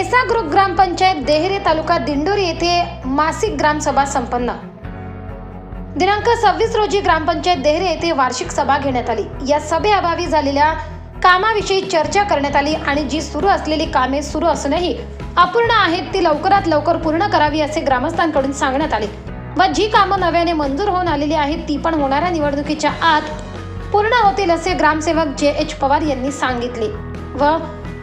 एसा ग्रुप ग्रामपंचायत देहरे तालुका दिंडोरी येथे मासिक ग्रामसभा संपन्न. दिनांक सव्वीस रोजी ग्रामपंचायत देहरे येथे वार्षिक सभा घेण्यात आली. या सभेअभावी झालेल्या कामाविषयी चर्चा करण्यात आली आणि जी सुरू असलेली कामे सुरू असूनही अपूर्ण आहेत ती लवकरात लवकर पूर्ण करावी असे ग्रामस्थांकडून सांगण्यात आले. व जी कामं नव्याने मंजूर होऊन आलेली आहेत ती पण होणाऱ्या निवडणुकीच्या आत पूर्ण होतील असे ग्रामसेवक जे एच पवार यांनी सांगितले. व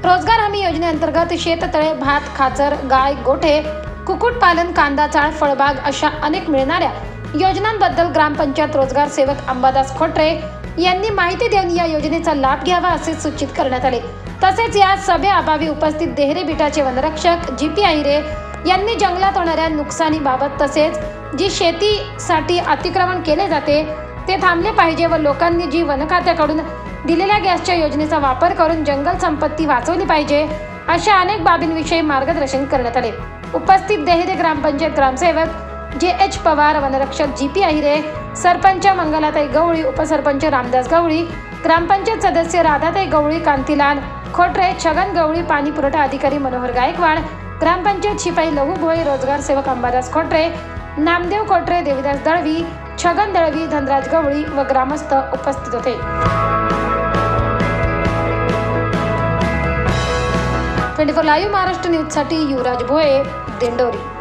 रोजगार हमी योजनेअंतर्गत शेततळे भात खाचर गाय गोठे कुक्कुटपालन कांदा चाळ फळबाग अशा अनेक मिळणाऱ्या योजनांबद्दल ग्रामपंचायत रोजगार सेवक अंबादास खोटरे यांनी माहिती देऊन या योजनेचा लाभ घ्यावा असे सूचित करण्यात आले. तसेच या सभेअभावी उपस्थित देहरे बिटाचे वनरक्षक जी पी आहिरे यांनी जंगलात होणाऱ्या नुकसानीबाबत तसेच जी शेतीसाठी अतिक्रमण केले जाते ते थांबले पाहिजे व लोकांनी जी वन खात्याकडून दिलेल्या गॅसच्या योजनेचा वापर करून जंगल संपत्ती वाचवली पाहिजे अशा अनेक बाबींविषयी मार्गदर्शन करण्यात आले. उपस्थित देहदे ग्रामपंचायत ग्रामसेवक जे एच पवार वनरक्षक जी पी अहिरे सरपंच मंगलाताई गवळी उपसरपंच रामदास गवळी ग्रामपंचायत सदस्य राधाताई गवळी कांतीलाल खोटरे छगन गवळी पाणी पुरवठा अधिकारी मनोहर गायकवाड ग्रामपंचायत शिपाई लहू भोई रोजगार सेवक अंबादास खोटरे नामदेव खोटरे देवीदास दळवी छगन दळवी धनराज गवळी व ग्रामस्थ उपस्थित होते. ट्वेंटी फोर लाईव्ह महाराष्ट्र न्यूजसाठी युवराज भोये दिंडोरी.